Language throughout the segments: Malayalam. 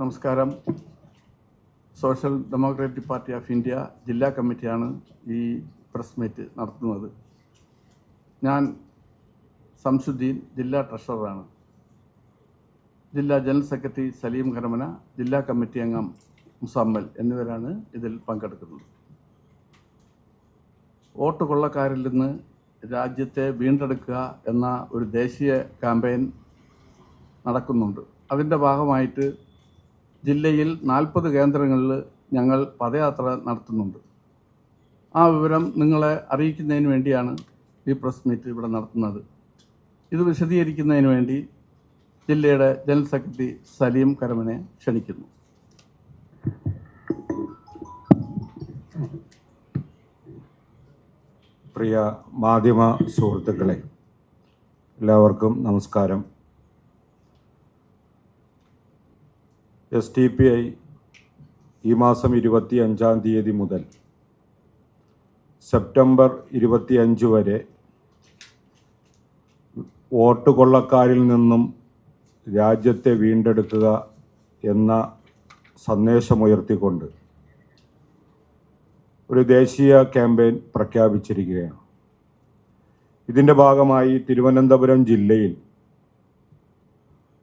നമസ്കാരം. Social Democratic Party of India ജില്ലാ കമ്മിറ്റിയാണ് ഈ പ്രസ് മീറ്റ് നടത്തുന്നത്. ഞാൻ സംസുദ്ദീൻ ജില്ലാ ട്രഷററാണ്. ജില്ലാ ജനറൽ സെക്രട്ടറി സലീം കരമന ജില്ലാ കമ്മിറ്റി അംഗം മുസമ്മൽ എന്നിവരാണ് ഇതിൽ പങ്കെടുക്കുന്നത്. വോട്ട് കൊള്ളക്കാരിൽ നിന്ന് രാജ്യത്തെ വീണ്ടെടുക്കുക എന്ന ഒരു ദേശീയ ക്യാമ്പയിൻ നടക്കുന്നുണ്ട്. അതിന്റെ ഭാഗമായിട്ട് ജില്ലയിൽ നാൽപ്പത് കേന്ദ്രങ്ങളിൽ ഞങ്ങൾ പദയാത്ര നടത്തുന്നുണ്ട്. ആ വിവരം നിങ്ങളെ അറിയിക്കുന്നതിന് വേണ്ടിയാണ് ഈ പ്രസ് മീറ്റ് ഇവിടെ നടത്തുന്നത്. ഇത് വിശദീകരിക്കുന്നതിന് വേണ്ടി ജില്ലയുടെ ജനറൽ സെക്രട്ടറി സലീം കരമനെ ക്ഷണിക്കുന്നു. പ്രിയ മാധ്യമ സുഹൃത്തുക്കളെ എല്ലാവർക്കും നമസ്കാരം. എസ് ടി പി ഐ ഈ മാസം ഇരുപത്തി അഞ്ചാം തീയതി മുതൽ സെപ്റ്റംബർ ഇരുപത്തി അഞ്ച് വരെ വോട്ട് കൊള്ളക്കാരിൽ നിന്നും രാജ്യത്തെ വീണ്ടെടുക്കുക എന്ന സന്ദേശമുയർത്തിക്കൊണ്ട് ഒരു ദേശീയ ക്യാമ്പയിൻ പ്രഖ്യാപിച്ചിരിക്കുകയാണ്. ഇതിന്റെ ഭാഗമായി തിരുവനന്തപുരം ജില്ലയിൽ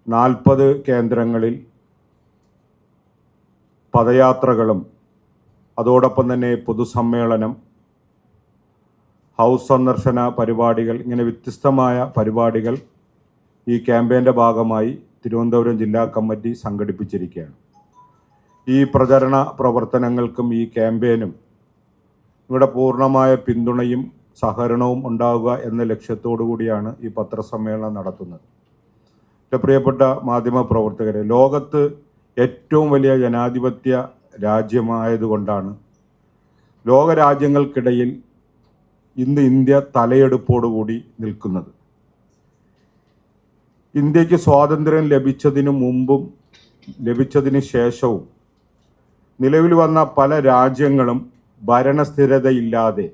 നാൽപ്പത് കേന്ദ്രങ്ങളിൽ പദയാത്രകളും അതോടൊപ്പം തന്നെ പൊതുസമ്മേളനം ഹൗസ് സന്ദർശന പരിപാടികൾ ഇങ്ങനെ വ്യത്യസ്തമായ പരിപാടികൾ ഈ ക്യാമ്പയിന്റെ ഭാഗമായി തിരുവനന്തപുരം ജില്ലാ കമ്മിറ്റി സംഘടിപ്പിച്ചിരിക്കുകയാണ്. ഈ പ്രചരണ പ്രവർത്തനങ്ങൾക്കും ഈ ക്യാമ്പയിനും ഇവിടെ പൂർണമായ പിന്തുണയും സഹകരണവും ഉണ്ടാവുക എന്ന ലക്ഷ്യത്തോടു കൂടിയാണ് ഈ പത്രസമ്മേളനം നടത്തുന്നത്. എന്റെ പ്രിയപ്പെട്ട മാധ്യമ പ്രവർത്തകരെ ലോകത്ത് ഏറ്റവും വലിയ ജനാധിപത്യ രാജ്യമായതുകൊണ്ടാണ് ലോകരാജ്യങ്ങൾക്കിടയിൽ ഇന്ന് ഇന്ത്യ തലയെടുപ്പോടുകൂടി നിൽക്കുന്നത്. ഇന്ത്യയ്ക്ക് സ്വാതന്ത്ര്യം ലഭിച്ചതിനു മുമ്പും ലഭിച്ചതിന് ശേഷവും നിലവിൽ വന്ന പല രാജ്യങ്ങളും ഭരണസ്ഥിരതയില്ലാതെ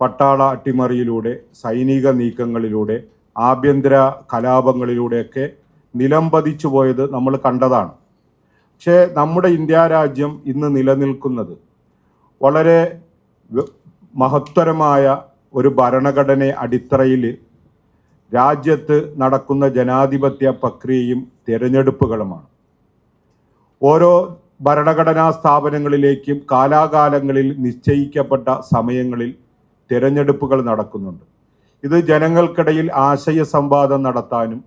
പട്ടാള അട്ടിമറിയിലൂടെ സൈനിക നീക്കങ്ങളിലൂടെ ആഭ്യന്തര കലാപങ്ങളിലൂടെയൊക്കെ നിലംപതിച്ചു പോയത് നമ്മൾ കണ്ടതാണ്. പക്ഷേ നമ്മുടെ ഇന്ത്യ രാജ്യം ഇന്ന് നിലനിൽക്കുന്നത് വളരെ മഹത്തരമായ ഒരു ഭരണഘടനയെ അടിത്തറയിൽ രാജ്യത്ത് നടക്കുന്ന ജനാധിപത്യ പ്രക്രിയയും തിരഞ്ഞെടുപ്പുകളുമാണ്. ഓരോ ഭരണഘടനാ സ്ഥാപനങ്ങളിലേക്കും കാലാകാലങ്ങളിൽ നിശ്ചയിക്കപ്പെട്ട സമയങ്ങളിൽ തിരഞ്ഞെടുപ്പുകൾ നടക്കുന്നുണ്ട്. ഇത് ജനങ്ങൾക്കിടയിൽ ആശയ സംവാദം നടത്താനും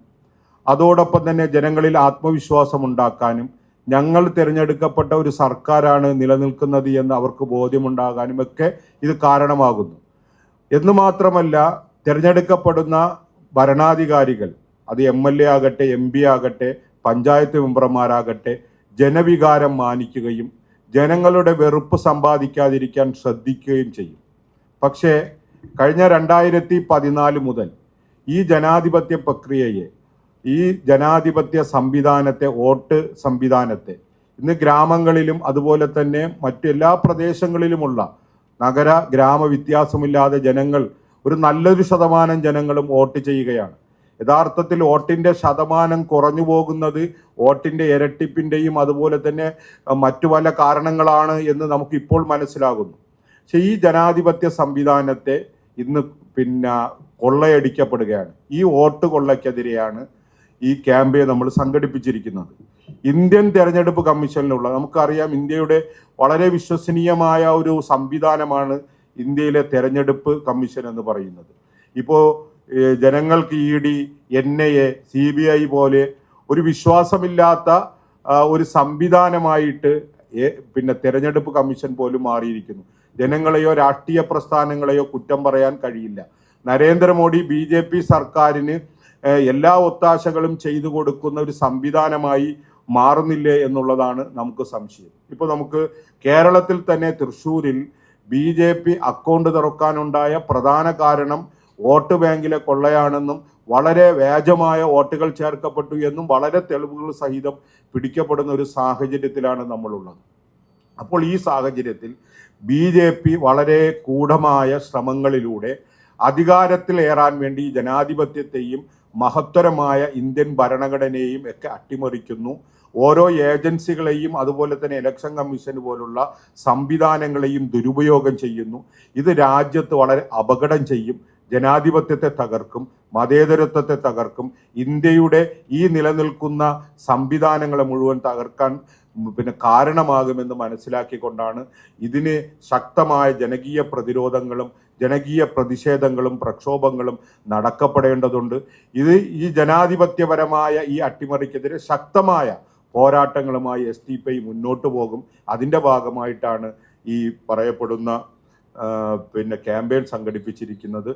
അതോടൊപ്പം തന്നെ ജനങ്ങളിൽ ആത്മവിശ്വാസം ഉണ്ടാക്കാനും ഞങ്ങൾ തിരഞ്ഞെടുക്കപ്പെട്ട ഒരു സർക്കാരാണ് നിലനിൽക്കുന്നത് എന്ന് അവർക്ക് ബോധ്യമുണ്ടാകാനും ഒക്കെ ഇത് കാരണമാകുന്നു. എന്ന് മാത്രമല്ല തിരഞ്ഞെടുക്കപ്പെടുന്ന ഭരണാധികാരികൾ അത് എം എൽ എ ആകട്ടെ എം പി ആകട്ടെ പഞ്ചായത്ത് മെമ്പർമാരാകട്ടെ ജനവികാരം മാനിക്കുകയും ജനങ്ങളുടെ വെറുപ്പ് സമ്പാദിക്കാതിരിക്കാൻ ശ്രദ്ധിക്കുകയും ചെയ്യും. പക്ഷേ കഴിഞ്ഞ രണ്ടായിരത്തി പതിനാല് മുതൽ ഈ ജനാധിപത്യ പ്രക്രിയയെ ഈ ജനാധിപത്യ സംവിധാനത്തെ വോട്ട് സംവിധാനത്തെ ഇന്ന് ഗ്രാമങ്ങളിലും അതുപോലെ തന്നെ മറ്റെല്ലാ പ്രദേശങ്ങളിലുമുള്ള നഗര ഗ്രാമ വ്യത്യാസമില്ലാതെ ജനങ്ങൾ ഒരു നല്ലൊരു ശതമാനം ജനങ്ങളും വോട്ട് ചെയ്യുകയാണ്. യഥാർത്ഥത്തിൽ വോട്ടിന്റെ ശതമാനം കുറഞ്ഞു പോകുന്നത് വോട്ടിന്റെ ഇരട്ടിപ്പിന്റെയും അതുപോലെ തന്നെ മറ്റു പല കാരണങ്ങളാണ് എന്ന് നമുക്ക് ഇപ്പോൾ മനസ്സിലാകുന്നു. പക്ഷെ ഈ ജനാധിപത്യ സംവിധാനത്തെ ഇന്ന് പിന്നെ കൊള്ളയടിക്കപ്പെടുകയാണ്. ഈ വോട്ട് കൊള്ളയ്ക്കെതിരെയാണ് ഈ ക്യാമ്പയിൻ നമ്മൾ സംഘടിപ്പിച്ചിരിക്കുന്നത്. ഇന്ത്യൻ തെരഞ്ഞെടുപ്പ് കമ്മീഷനിലുള്ള നമുക്കറിയാം ഇന്ത്യയുടെ വളരെ വിശ്വസനീയമായ ഒരു സംവിധാനമാണ് ഇന്ത്യയിലെ തെരഞ്ഞെടുപ്പ് കമ്മീഷൻ എന്ന് പറയുന്നത്. ഇപ്പോൾ ജനങ്ങൾക്ക് E D N I A C B I പോലെ ഒരു വിശ്വാസമില്ലാത്ത ഒരു സംവിധാനമായിട്ട് പിന്നെ തെരഞ്ഞെടുപ്പ് കമ്മീഷൻ പോലും മാറിയിരിക്കുന്നു. ജനങ്ങളെയോ രാഷ്ട്രീയ പ്രസ്ഥാനങ്ങളെയോ കുറ്റം പറയാൻ കഴിയില്ല. നരേന്ദ്രമോദി ബി സർക്കാരിന് എല്ലാ ഒത്താശകളും ചെയ്തു കൊടുക്കുന്ന ഒരു സംവിധാനമായി മാറുന്നില്ലേ എന്നുള്ളതാണ് നമുക്ക് സംശയം. ഇപ്പോൾ നമുക്ക് കേരളത്തിൽ തന്നെ തൃശ്ശൂരിൽ ബി ജെ പി അക്കൗണ്ട് തുറക്കാനുണ്ടായ പ്രധാന കാരണം വോട്ട് ബാങ്കിലെ കൊള്ളയാണെന്നും വളരെ വ്യാജമായ വോട്ടുകൾ ചേർക്കപ്പെട്ടു എന്നും വളരെ തെളിവുകൾ സഹിതം പിടിക്കപ്പെടുന്ന ഒരു സാഹചര്യത്തിലാണ് നമ്മളുള്ളത്. അപ്പോൾ ഈ സാഹചര്യത്തിൽ ബി വളരെ കൂടമായ ശ്രമങ്ങളിലൂടെ അധികാരത്തിൽ ഏറാൻ വേണ്ടി ജനാധിപത്യത്തെയും മഹത്തരമായ ഇന്ത്യൻ ഭരണഘടനയെയും ഒക്കെ അട്ടിമറിക്കുന്നു. ഓരോ ഏജൻസികളെയും അതുപോലെ തന്നെ ഇലക്ഷൻ കമ്മീഷൻ പോലുള്ള സംവിധാനങ്ങളെയും ദുരുപയോഗം ചെയ്യുന്നു. ഇത് രാജ്യത്ത് വളരെ അപകടം ചെയ്യും. ജനാധിപത്യത്തെ തകർക്കും മതേതരത്വത്തെ തകർക്കും. ഇന്ത്യയുടെ ഈ നിലനിൽക്കുന്ന സംവിധാനങ്ങളെ മുഴുവൻ തകർക്കാൻ പിന്നെ കാരണമാകുമെന്ന് മനസ്സിലാക്കിക്കൊണ്ടാണ് ഇതിന് ശക്തമായ ജനകീയ പ്രതിരോധങ്ങളും ജനകീയ പ്രതിഷേധങ്ങളും പ്രക്ഷോഭങ്ങളും നടക്കപ്പെടേണ്ടതുണ്ട്. ഇത് ഈ ജനാധിപത്യപരമായ ഈ അട്ടിമറിക്കെതിരെ ശക്തമായ പോരാട്ടങ്ങളുമായി എസ് ടി പി മുന്നോട്ട് പോകും. അതിന്റെ ഭാഗമായിട്ടാണ് ഈ പറയപ്പെടുന്ന പിന്നെ ക്യാമ്പയിൻ സംഘടിപ്പിച്ചിരിക്കുന്നത്.